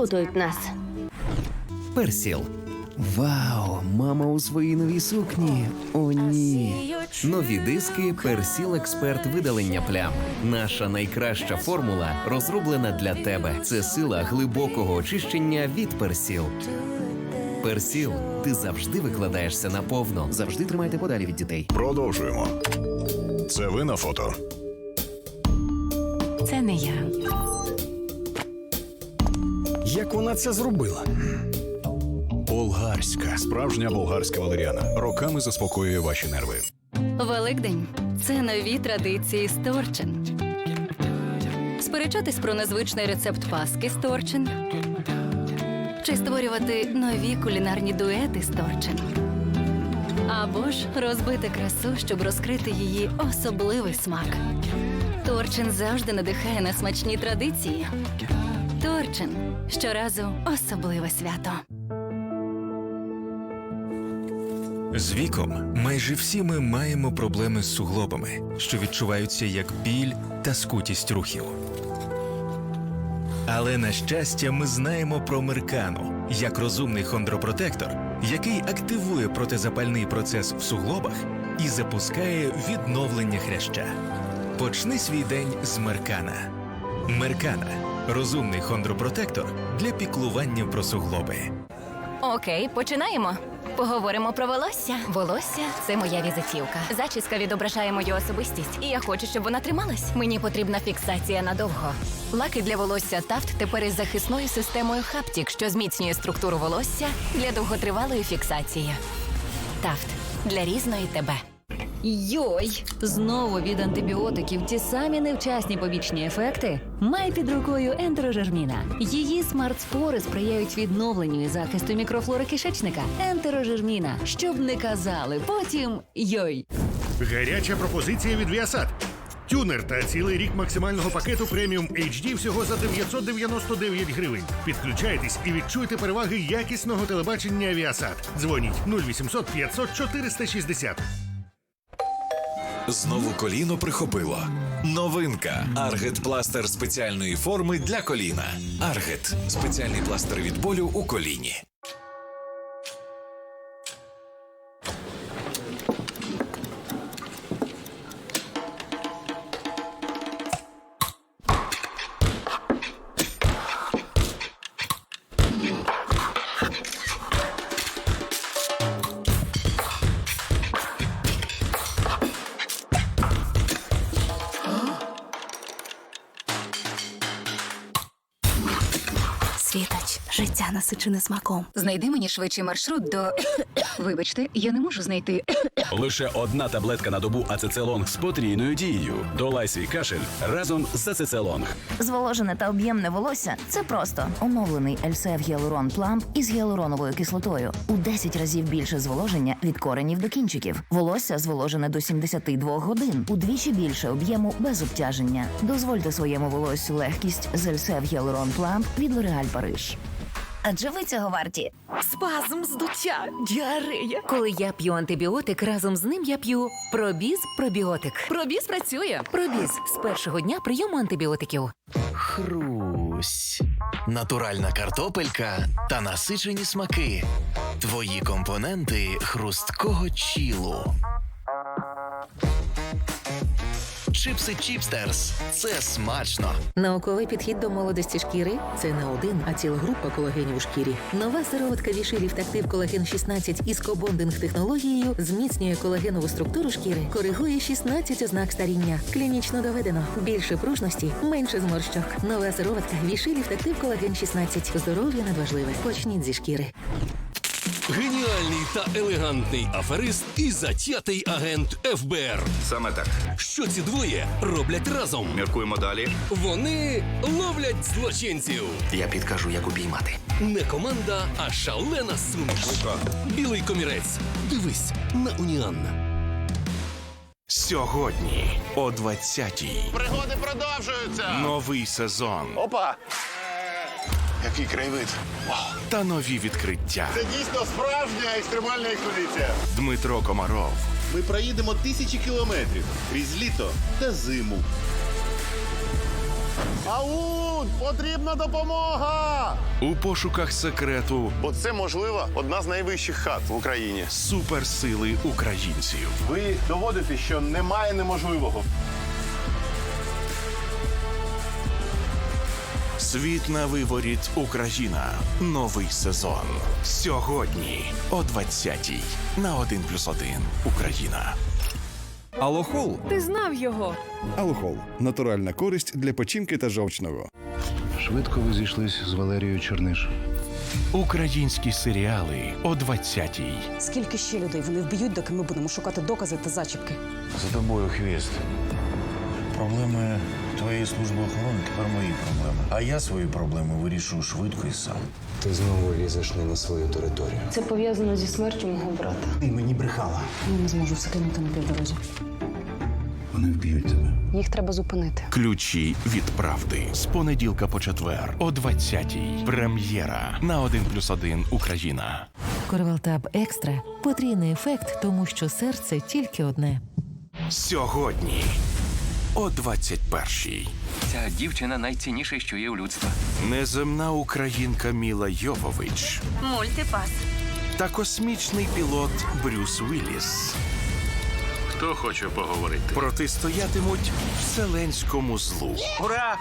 розплутають нас. Персіл. Вау, мама у своїй новій сукні. О, ні. Нові диски Персіл Експерт видалення плям. Наша найкраща формула розроблена для тебе. Це сила глибокого очищення від Персіл. Персіл, ти завжди викладаєшся наповно. Завжди тримайте подалі від дітей. Продовжуємо. Це ви на фото. Це не я. Як вона це зробила? Болгарська. Справжня болгарська валеріана. Роками заспокоює ваші нерви. Великдень це нові традиції з Торчин. Сперечатись про незвичний рецепт паски з Торчин. Чи створювати нові кулінарні дуети з Торчин. Або ж розбити красу, щоб розкрити її особливий смак. Торчин завжди надихає на смачні традиції. Торчин щоразу особливе свято. З віком майже всі ми маємо проблеми з суглобами, що відчуваються як біль та скутість рухів. Але на щастя, ми знаємо про Меркану як розумний хондропротектор, який активує протизапальний процес в суглобах і запускає відновлення хряща. Почни свій день з Меркана. Меркана розумний хондропротектор для піклування про суглоби. Окей, починаємо. Поговоримо про волосся. Волосся це моя візитівка. Зачіска відображає мою особистість, і я хочу, щоб вона трималась. Мені потрібна фіксація надовго. Лаки для волосся Тафт тепер із захисною системою Хаптік, що зміцнює структуру волосся для довготривалої фіксації. Тафт для різної тебе. Йой! Знову від антибіотиків ті самі невчасні побічні ефекти. Май під рукою ентерожерміна. Її смарт-спори сприяють відновленню і захисту мікрофлори кишечника. Ентерожерміна. Щоб не казали потім йой. Гаряча пропозиція від Viasat. Тюнер та цілий рік максимального пакету преміум HD всього за 999 гривень. Підключайтесь і відчуйте переваги якісного телебачення Viasat. Дзвоніть 0800 500 460. Знову коліно прихопило. Новинка. Аргет пластир спеціальної форми для коліна. Аргет спеціальний пластир від болю у коліні. Світоч, життя насичене смаком. Знайди мені швидший маршрут до. Вибачте, я не можу знайти. Лише одна таблетка на добу ацецелонг з потрійною дією. Долай свій кашель разом з ацецелонг. Зволожене та об'ємне волосся це просто оновлений ельсев гіалурон пламп із гіалуроновою кислотою. У 10 разів більше зволоження від коренів до кінчиків. Волосся зволожене до 72 годин. Удвічі більше об'єму без обтяження. Дозвольте своєму волоссю легкість з ельсев гіалурон пламп від L'Oréal Париж. Адже ви цього варті. Спазм, здуття, діарея. Коли я п'ю антибіотик, разом з ним я п'ю пробіз пробіотик. Пробіз працює. Пробіз з першого дня прийому антибіотиків. Хрусь. Натуральна картопелька та насичені смаки. Твої компоненти хрусткого чілу. Чипси Чіпстерс. Це смачно. Науковий підхід до молодості шкіри це не один, а ціла група колагенів у шкірі. Нова сироватка Вішилів Тактив Колаген 16 із кобондинг технологією зміцнює колагенову структуру шкіри, коригує 16 ознак старіння. Клінічно доведено. Більше пружності, менше зморщок. Нова сироватка Вішилів Тактив Колаген 16. Здоров'я надважливе. Почніть зі шкіри. Геніальний та елегантний аферист і затятий агент ФБР. Саме так. Що ці двоє роблять разом? Міркуємо далі. Вони ловлять злочинців. Я підкажу, як упіймати. Не команда, а шалена суміш. Білий комірець. Дивись на Уніан. Сьогодні о 20-й. Пригоди продовжуються. Новий сезон Опа! Який краєвид. та нові відкриття. Це дійсно справжня екстремальна експедиція. Дмитро Комаров, Ми проїдемо тисячі кілометрів крізь літо та зиму. Ау! Потрібна допомога! У пошуках секрету Бо це можливо одна з найвищих хат в Україні. суперсили українців. Ви доводите, що немає неможливого. Світ на виворіт Україна. Новий сезон. Сьогодні о 20-й на 1 плюс 1 Україна. Алохол. Ти знав його. Алхол натуральна користь для печінки та жовчного. Швидко ви зійшлись з Валерією Черниш. Українські серіали о 20-й. Скільки ще людей вони вб'ють, доки ми будемо шукати докази та зачіпки? За тобою хвіст. Проблеми твоєї служби охорони тепер мої проблеми. А я свої проблеми вирішую швидко і сам. Ти знову лізеш не на свою територію. Це пов'язано зі смертю мого брата. Ти мені брехала. Я не зможу все кинути на півдорозі. Вони вб'ють тебе. Їх треба зупинити. Ключі від правди з понеділка по четвер о 20-й. Прем'єра на 1 плюс 1 Україна. Корвалтаб екстра потрійний ефект, тому що серце тільки одне. Сьогодні о 21-й. Ця дівчина найцінніше, що є у людства. Неземна українка Міла Йовович Мультипас. та космічний пілот Брюс Вілліс Хто хоче поговорити? протистоятимуть вселенському злу. Ура!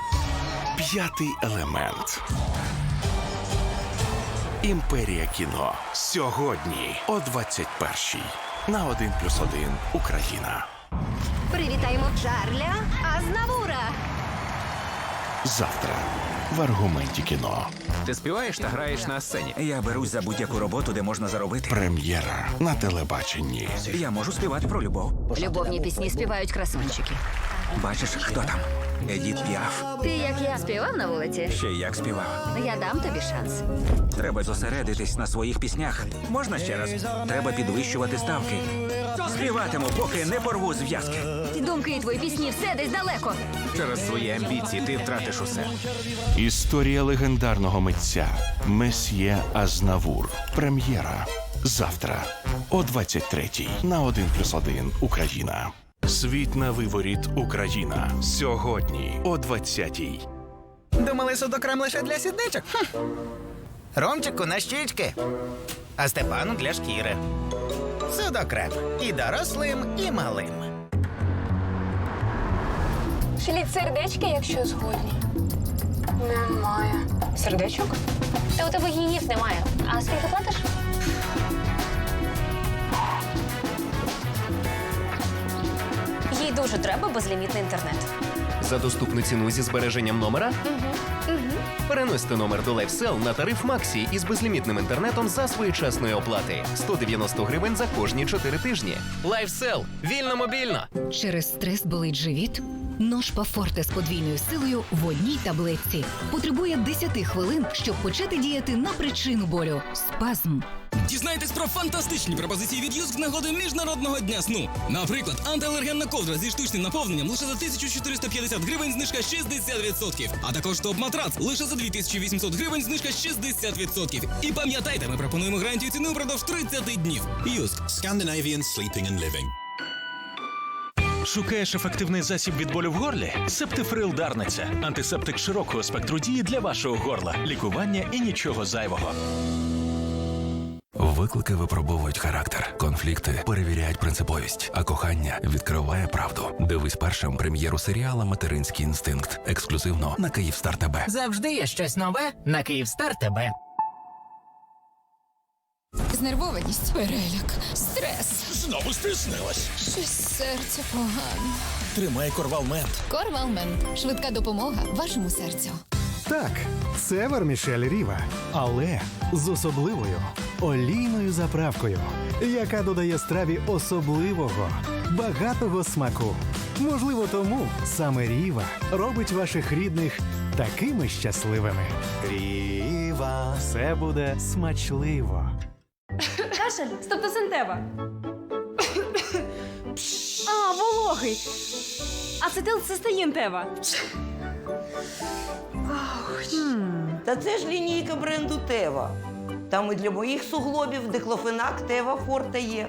П'ятий елемент. Імперія кіно. Сьогодні о 21-й. На 1 плюс 1 Україна. Привітаємо Чарля Азнавура. Завтра в аргументі кіно. Ти співаєш та граєш на сцені. Я берусь за будь-яку роботу, де можна заробити. Прем'єра на телебаченні. Я можу співати про любов. Любовні пісні співають красунчики. Бачиш, хто там? Едіт Піаф. Ти як я співав на вулиці? Ще як співав. Я дам тобі шанс. Треба зосередитись на своїх піснях. Можна ще раз? Треба підвищувати ставки. Співатиму, поки не порву зв'язки. Думки і твої пісні все десь далеко. Через свої амбіції ти втратиш усе. Історія легендарного митця Месьє Азнавур. Прем'єра. Завтра о 23-й на 1 плюс 1 Україна. Світ на виворіт Україна. Сьогодні о 20-й. Думали, судокрем лише для сідничок? Хм. Ромчику на щічки, а Степану для шкіри. Судокрем і дорослим, і малим. Шліть сердечки, якщо згодні. Немає. Сердечок? Та у тебе гігів немає. А скільки платиш? Дуже треба безлімітний інтернет. За доступну ціну зі збереженням номера переносьте номер до LifeSell на тариф Максі із безлімітним інтернетом за своєчасної оплати 190 гривень за кожні 4 тижні. LifeSell. вільно мобільно. Через стрес болить живіт? Ножпа Форте з подвійною силою в одній таблетці потребує 10 хвилин, щоб почати діяти на причину болю спазм. Дізнайтесь про фантастичні пропозиції від Юск з нагоди Міжнародного дня сну. Наприклад, антиалергенна ковдра зі штучним наповненням лише за 1450 гривень, знижка 60%. А також топ-матрац лише за 2800 гривень, знижка 60%. І пам'ятайте, ми пропонуємо гарантію ціни упродовж 30 днів. Юск. Scandinavian Sleeping and Living. Шукаєш ефективний засіб від болю в горлі? Септифрил Дарниця. Антисептик широкого спектру дії для вашого горла. Лікування і нічого зайвого. Виклики випробовують характер, конфлікти перевіряють принциповість, а кохання відкриває правду. Дивись першим прем'єру серіала Материнський інстинкт ексклюзивно на Київстар ТБ. Завжди є щось нове на Київстар тебе. Знервованість, переляк, стрес. Знову стиснилась. Щось серце погано. Тримай корвалмент. Корвалмен. Швидка допомога вашому серцю. Так, це вермішель Ріва, але з особливою олійною заправкою, яка додає страві особливого, багатого смаку. Можливо, тому саме Ріва робить ваших рідних такими щасливими. Ріва, все буде смачливо. Кашель, стептосинтева. а, вологий. Ацетилцистеїн тева. Та це ж лінійка бренду Тева. Там і для моїх суглобів диклофенак Тева Форте є.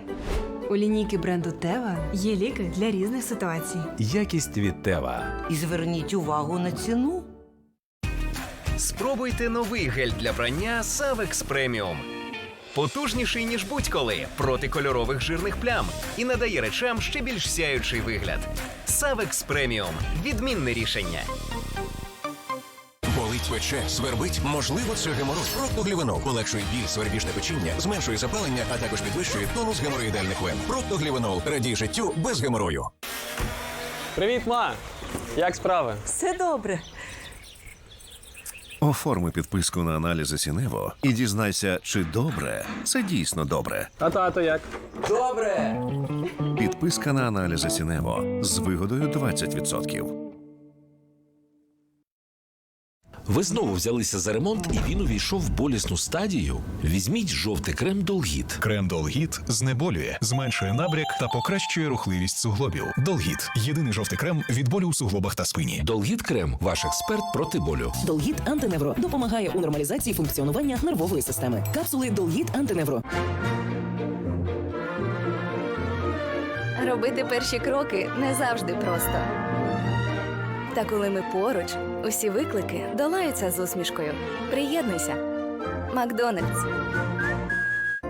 У лінійки бренду Тева є ліки для різних ситуацій. Якість від Тева. І зверніть увагу на ціну. Спробуйте новий гель для прання Savex Premium. Потужніший, ніж будь-коли, проти кольорових жирних плям і надає речам ще більш сяючий вигляд. Savex Premium – відмінне рішення. Болить пече, свербить, можливо, це геморой. Проктоглівенол полегшує біль, свербіжне печіння, зменшує запалення, а також підвищує тонус геморроїдальних вен. Проктоглівенол радій життю без геморою. Привіт, ма! Як справи? Все добре. Оформи підписку на аналізи Сінево і дізнайся, чи добре це дійсно добре. А тато як? Добре. Підписка на аналізи Сінево з вигодою 20%. Ви знову взялися за ремонт, і він увійшов в болісну стадію. Візьміть жовтий крем Долгіт. Крем Долгіт знеболює, зменшує набряк та покращує рухливість суглобів. Долгіт єдиний жовтий крем від болю у суглобах та спині. Долгіт крем ваш експерт проти болю. Долгіт антиневро допомагає у нормалізації функціонування нервової системи. Капсули Долгіт антиневро. Робити перші кроки не завжди просто. Та коли ми поруч, усі виклики долаються з усмішкою. Приєднуйся. Макдональдс.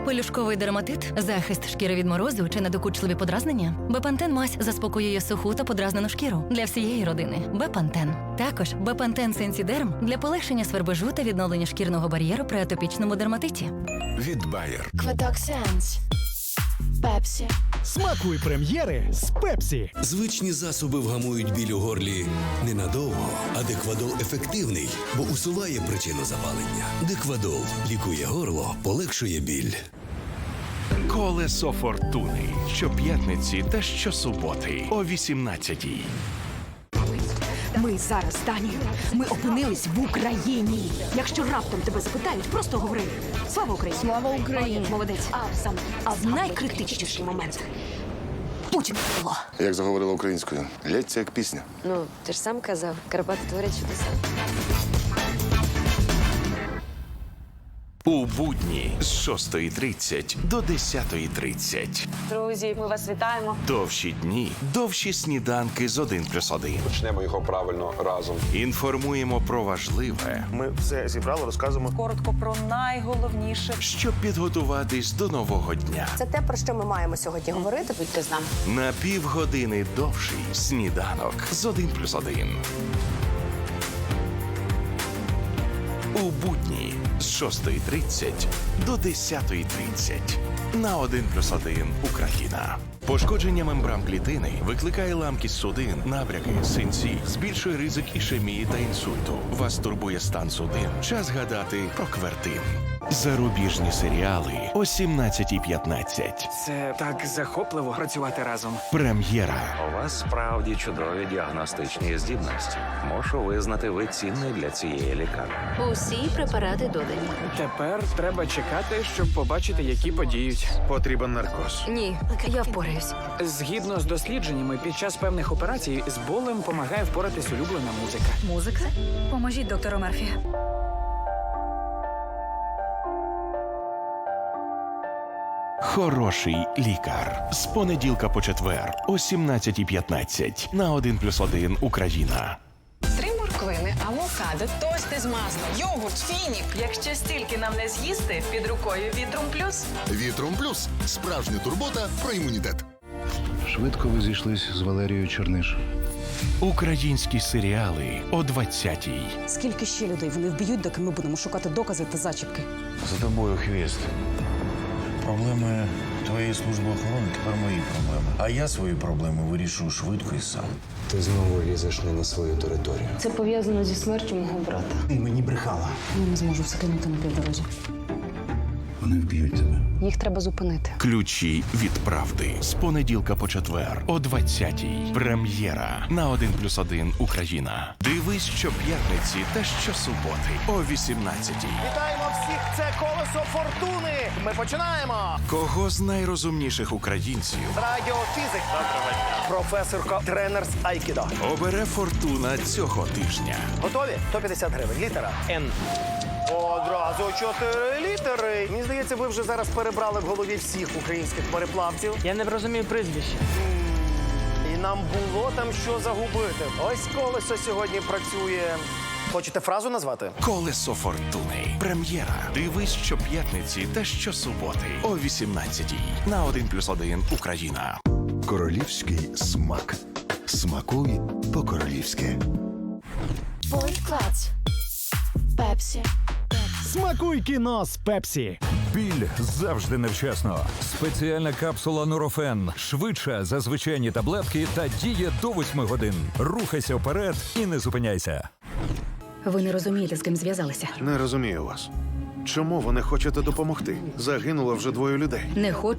Пелюшковий дерматит, захист шкіри від морозу чи недокучливі подразнення. Бепантен мазь заспокоює суху та подразнену шкіру для всієї родини. Бепантен. Також Бепантен Сенсідерм для полегшення свербежу та відновлення шкірного бар'єру при атопічному дерматиті. Від Bayer. Квиток Сенс. Пепсі. Смакуй прем'єри з Пепсі. Звичні засоби вгамують біль у горлі ненадовго, а Деквадол ефективний, бо усуває причину запалення. Деквадол лікує горло, полегшує біль. Колесо фортуни щоп'ятниці та щосуботи о 18-й. Ми зараз Дані, Ми опинились в Україні. Якщо раптом тебе запитають, просто говори. Слава Україні! Слава Україні! Молодець. А сам а в найкритичніший момент. Путін було. Як заговорила українською, лється як пісня. Ну, ти ж сам казав, Карпати творять чудеса. У будні з 6.30 до 10.30. Друзі, ми вас вітаємо. Довші дні, довші сніданки з 1 плюс 1. Почнемо його правильно разом. Інформуємо про важливе, Ми все зібрали, розказуємо. Коротко про найголовніше. щоб підготуватись до нового дня. Це те, про що ми маємо сьогодні говорити. Будьте з нами. На півгодини довший сніданок з 1 плюс 1. У будні з 6.30 до 10.30 на 1 плюс 1 Україна. Пошкодження мембран клітини викликає ламкість судин, набряки, синці, збільшує ризик ішемії та інсульту. Вас турбує стан судин. Час гадати про квертин. Зарубіжні серіали о 17.15. Це так захопливо працювати разом. Прем'єра. У вас справді чудові діагностичні здібності. Мушу визнати, ви цінний для цієї лікарні. Усі препарати додані. Тепер треба чекати, щоб побачити, які подіють. Потрібен наркоз. Ні, я впораюсь. Згідно з дослідженнями, під час певних операцій з болем допомагає впоратись улюблена музика. Музика? Поможіть доктору Мерфі. Хороший лікар з понеділка по четвер о 17.15 на 1 плюс 1 Україна. Три морквини, авокадо, тости з маслом, йогурт, фінік. Якщо стільки нам не з'їсти, під рукою вітрум плюс. Вітром плюс справжня турбота про імунітет. Швидко ви зійшлись з Валерією Черниш. Українські серіали о 20-й. Скільки ще людей вони вб'ють, доки ми будемо шукати докази та зачіпки? За тобою хвіст. Проблеми твоєї служби охорони тепер мої проблеми. А я свої проблеми вирішую швидко і сам. Ти знову лізеш не на свою територію. Це пов'язано зі смертю мого брата. Мені брехала. Я не зможу все кинути на півдорозі. Вони вб'ють тебе. Їх треба зупинити. Ключі від правди з понеділка по четвер о 20-й. Прем'єра на 1 плюс 1 Україна. Дивись щоп'ятниці та щосуботи о 18-й. Це колесо фортуни. Ми починаємо. Кого з найрозумніших українців Радіофізик. Доброго дня. Професорко, тренер з Айкідо. обере фортуна цього тижня? Готові? 150 гривень. Літера Н. Одразу чотири літери. Мені здається, ви вже зараз перебрали в голові всіх українських переплавців. Я не розумію прізвище. І нам було там що загубити. Ось колесо сьогодні працює Хочете фразу назвати? Колесо фортуни. Прем'єра. Дивись щоп'ятниці та щосуботи о 18-й на 1+,1 Україна. Королівський смак. Смакуй по-королівськи. Пепсі. Смакуй кіно з Пепсі. Біль завжди невчасно. Спеціальна капсула Нурофен швидша за звичайні таблетки та діє до 8 годин. Рухайся вперед і не зупиняйся. Ви не розумієте, з ким зв'язалися. Не розумію вас. Чому ви не хочете допомогти? Загинуло вже двоє людей. Не хочу.